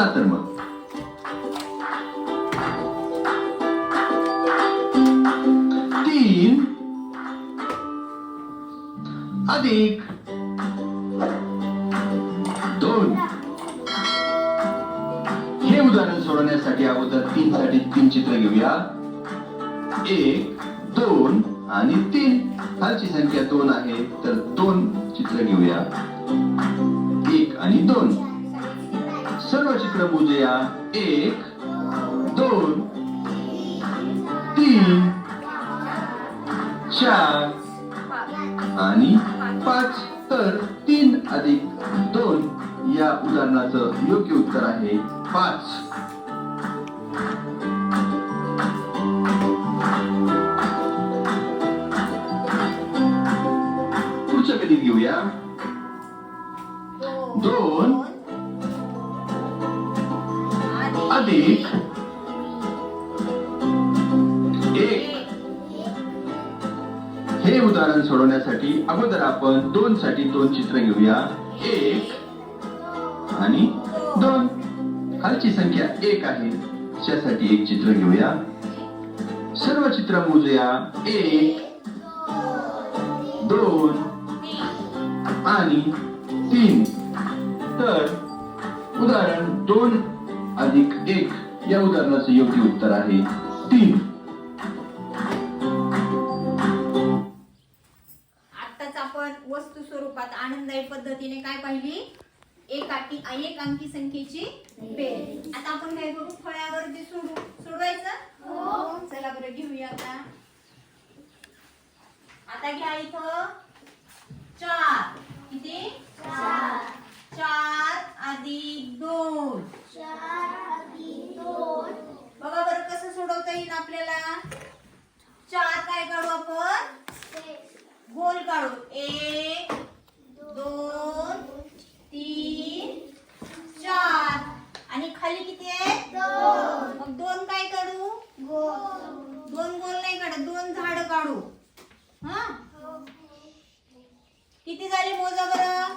चला तर मग. तीन. अधिक. दोन. हे उदाहरण सोडवण्यासाठी अगोदर तीन साठी तीन चित्र घेऊया. एक दोन आणि तीन. खालची संख्या दोन आहे तर दोन चित्र घेऊया. एक आणि दोन. सर्व चित्र मोजूया एक दोन तीन चार आणि पाच. तर तीन अधिक दोन या उदाहरणाचं योग्य उत्तर आहे पाच. पुढचं कधी घेऊया. दोन अधिक एक. हे उदाहरण सोडवण्यासाठी अगोदर आपण दोन साठी दोन चित्र घेऊया. एक आणि दोन. खालची संख्या एक आहे. त्यासाठी एक चित्र घेऊया. सर्व चित्र मोजूया. एक दोन आणि तीन. तर उदाहरण दोन अधिक एक या उदाहरणाचं योग्य उत्तर आहे तीन. आत्ताच आपण वस्तू स्वरूपात आनंददायी पद्धतीने काय पाहिली? एक अंकी एक अंकी संख्येची बेरीज आता आपण काय करू? फळ्यावरती सोडू. सोडवायचं? चला बरं घेऊया आता. आता घ्या इथं चार किती चार अधिक दोन बघा बरं येईल आपल्याला. चार काय काढू आपण? गोल काढू एक दोन तीन चार. आणि खाली किती आहे? मग दोन काय काढू? दोन गोल नाही काढत दोन झाड काढू. हा? किती झाली मोजा बरं?